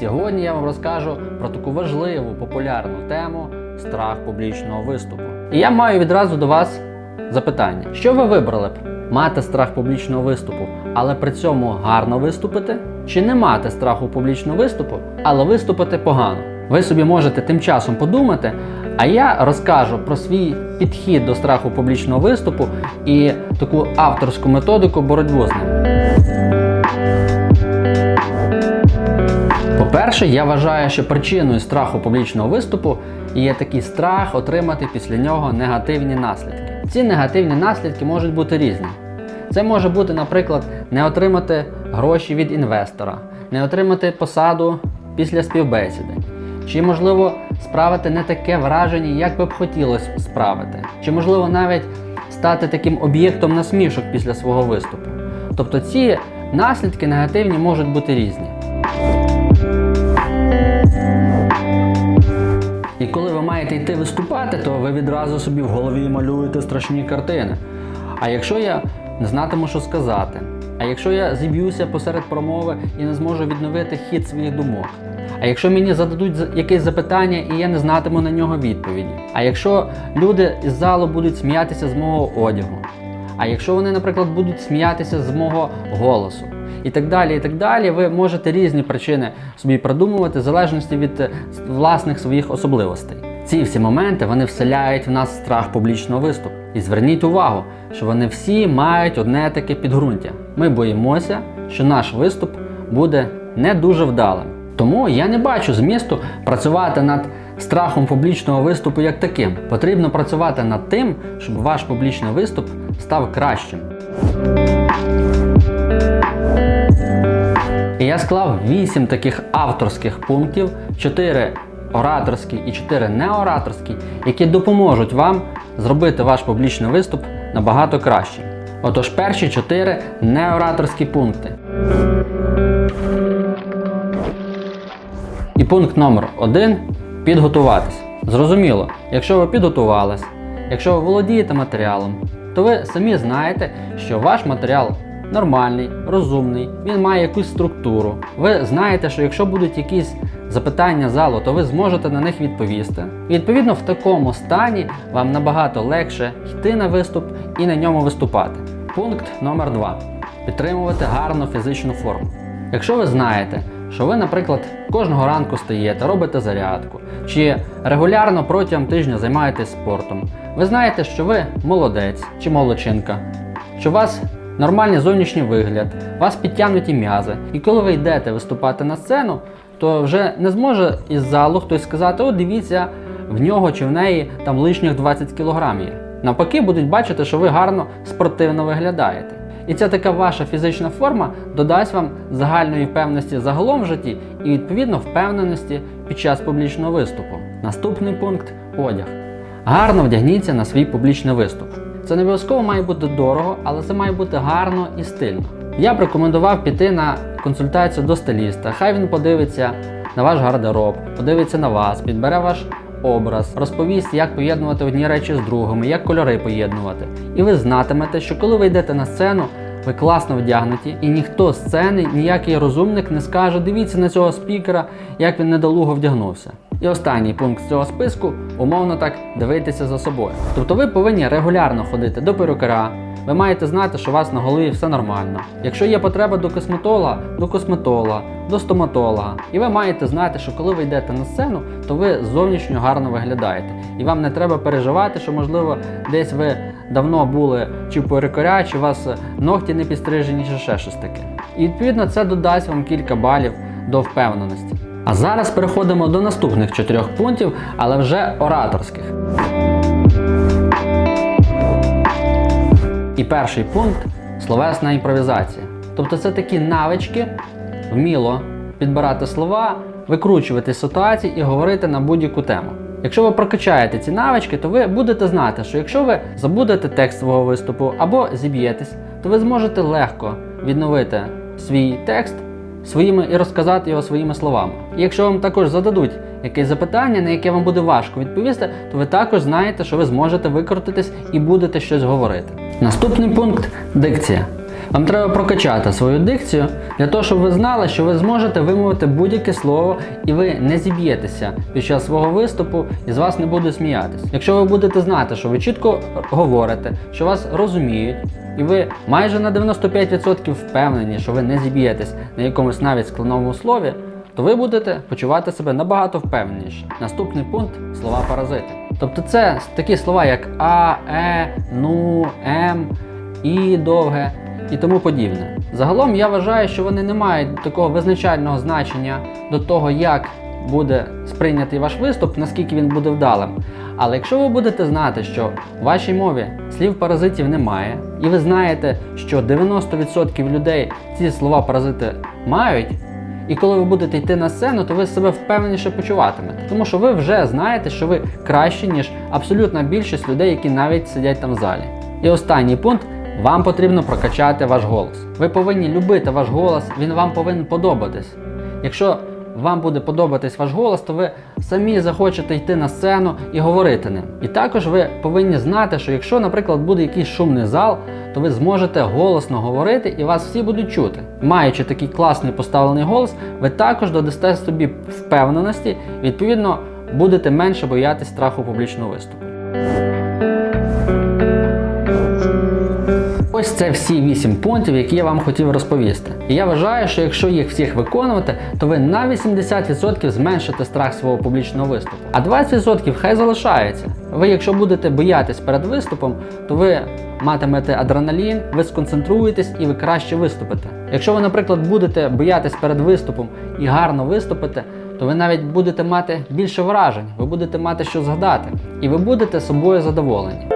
сьогодні я вам розкажу про таку важливу популярну тему страх публічного виступу. І я маю відразу до вас запитання: що ви вибрали б? Мати страх публічного виступу, але при цьому гарно виступити? Чи не мати страху публічного виступу, але виступити погано? Ви собі можете тим часом подумати, а я розкажу про свій підхід до страху публічного виступу і таку авторську методику боротьбу з ним. По-перше, я вважаю, що причиною страху публічного виступу є такий страх отримати після нього негативні наслідки. Ці негативні наслідки можуть бути різні. Це може бути, наприклад, не отримати гроші від інвестора, не отримати посаду після співбесіди, чи, можливо, справити не таке враження, як би б хотілося справити, чи, можливо, навіть стати таким об'єктом насмішок після свого виступу. Тобто ці наслідки негативні можуть бути різні. Коли маєте йти виступати, то ви відразу собі в голові малюєте страшні картини. А якщо я не знатиму, що сказати, а якщо я зіб'юся посеред промови і не зможу відновити хід своїх думок, а якщо мені зададуть якесь запитання і я не знатиму на нього відповіді, а якщо люди із залу будуть сміятися з мого одягу, а якщо вони, наприклад, будуть сміятися з мого голосу, і так далі, і так далі, ви можете різні причини собі придумувати в залежності від е, власних своїх особливостей. Ці всі моменти вони вселяють в нас страх публічного виступу. І зверніть увагу, що вони всі мають одне таке підґрунтя. Ми боїмося, що наш виступ буде не дуже вдалим. Тому я не бачу змісту працювати над страхом публічного виступу як таким. Потрібно працювати над тим, щоб ваш публічний виступ став кращим. І я склав 8 таких авторських пунктів, 4 ораторські і 4 неораторські, які допоможуть вам зробити ваш публічний виступ набагато кращим. Отож, перші 4 неораторські пункти. І пункт номер 1 підготуватись. Зрозуміло, якщо ви підготувались, якщо ви володієте матеріалом, то ви самі знаєте, що ваш матеріал нормальний, розумний, він має якусь структуру. Ви знаєте, що якщо будуть якісь запитання залу, то ви зможете на них відповісти. І відповідно в такому стані вам набагато легше йти на виступ і на ньому виступати. Пункт номер 2. Підтримувати гарну фізичну форму. Якщо ви знаєте, що ви, наприклад, кожного ранку стаєте, робите зарядку, чи регулярно протягом тижня займаєтесь спортом, ви знаєте, що ви молодець чи молодчинка, що у вас нормальний зовнішній вигляд, вас підтягнуті м'язи, і коли ви йдете виступати на сцену, то вже не зможе із залу хтось сказати: о, дивіться, в нього чи в неї там лишніх 20 кг є. Навпаки, будуть бачити, що ви гарно спортивно виглядаєте. І ця така ваша фізична форма додасть вам загальної впевненості загалом в житті і відповідно впевненості під час публічного виступу. Наступний пункт одяг. Гарно вдягніться на свій публічний виступ. Це не обов'язково має бути дорого, але це має бути гарно і стильно. Я б рекомендував піти на консультацію до стиліста. Хай він подивиться на ваш гардероб, подивиться на вас, підбере ваш образ, розповість, як поєднувати одні речі з другими, як кольори поєднувати. І ви знатимете, що коли ви йдете на сцену, ви класно вдягнуті, і ніхто з сцени, ніякий розумник не скаже: дивіться на цього спікера, як він недолуго вдягнувся. І останній пункт цього списку умовно так дивитися за собою. Тобто ви повинні регулярно ходити до перукаря. Ви маєте знати, що у вас на голові все нормально. Якщо є потреба до косметолога, до косметолога, до стоматолога. І ви маєте знати, що коли ви йдете на сцену, то ви зовнішньо гарно виглядаєте. І вам не треба переживати, що можливо десь ви давно були чи перукаря, чи у вас ногті не підстрижені, чи ще щось таке. І відповідно це додасть вам кілька балів до впевненості. А зараз переходимо до наступних чотирьох пунктів, але вже ораторських. І перший пункт словесна імпровізація. Тобто це такі навички, вміло підбирати слова, викручувати ситуації і говорити на будь-яку тему. Якщо ви прокачаєте ці навички, то ви будете знати, що якщо ви забудете текст свого виступу або зіб'єтесь, то ви зможете легко відновити свій текст своїми і розказати його своїми словами. І якщо вам також зададуть якесь запитання, на яке вам буде важко відповісти, то ви також знаєте, що ви зможете викрутитись і будете щось говорити. Наступний пункт дикція. Вам треба прокачати свою дикцію для того, щоб ви знали, що ви зможете вимовити будь-яке слово і ви не зіб'єтеся під час свого виступу і з вас не будуть сміятися. Якщо ви будете знати, що ви чітко говорите, що вас розуміють, і ви майже на 95% впевнені, що ви не зіб'єтесь на якомусь навіть складному слові, то ви будете почувати себе набагато впевненіше. Наступний пункт слова паразити. Тобто це такі слова, як а, е, ну, ем, і довге і тому подібне. Загалом я вважаю, що вони не мають такого визначального значення до того, як буде сприйнятий ваш виступ, наскільки він буде вдалим. Але якщо ви будете знати, що в вашій мові слів паразитів немає, і ви знаєте, що 90% людей ці слова паразити мають, і коли ви будете йти на сцену, то ви себе впевненіше почуватимете. Тому що ви вже знаєте, що ви кращі, ніж абсолютна більшість людей, які навіть сидять там в залі. І останній пункт. Вам потрібно прокачати ваш голос. Ви повинні любити ваш голос, він вам повинен подобатись. Якщо вам буде подобатись ваш голос, то ви самі захочете йти на сцену і говорити ним. І також ви повинні знати, що якщо, наприклад, буде якийсь шумний зал, то ви зможете голосно говорити і вас всі будуть чути. Маючи такий класний поставлений голос, ви також додасте собі впевненості, і, відповідно, будете менше боятись страху публічного виступу. Ось це всі 8 пунктів, які я вам хотів розповісти. І я вважаю, що якщо їх всіх виконувати, то ви на 80% зменшите страх свого публічного виступу. А 20% хай залишається. Ви, якщо будете боятись перед виступом, то ви матимете адреналін, ви сконцентруєтесь і ви краще виступите. Якщо ви, наприклад, будете боятись перед виступом і гарно виступите, то ви навіть будете мати більше вражень, ви будете мати що згадати, і ви будете собою задоволені.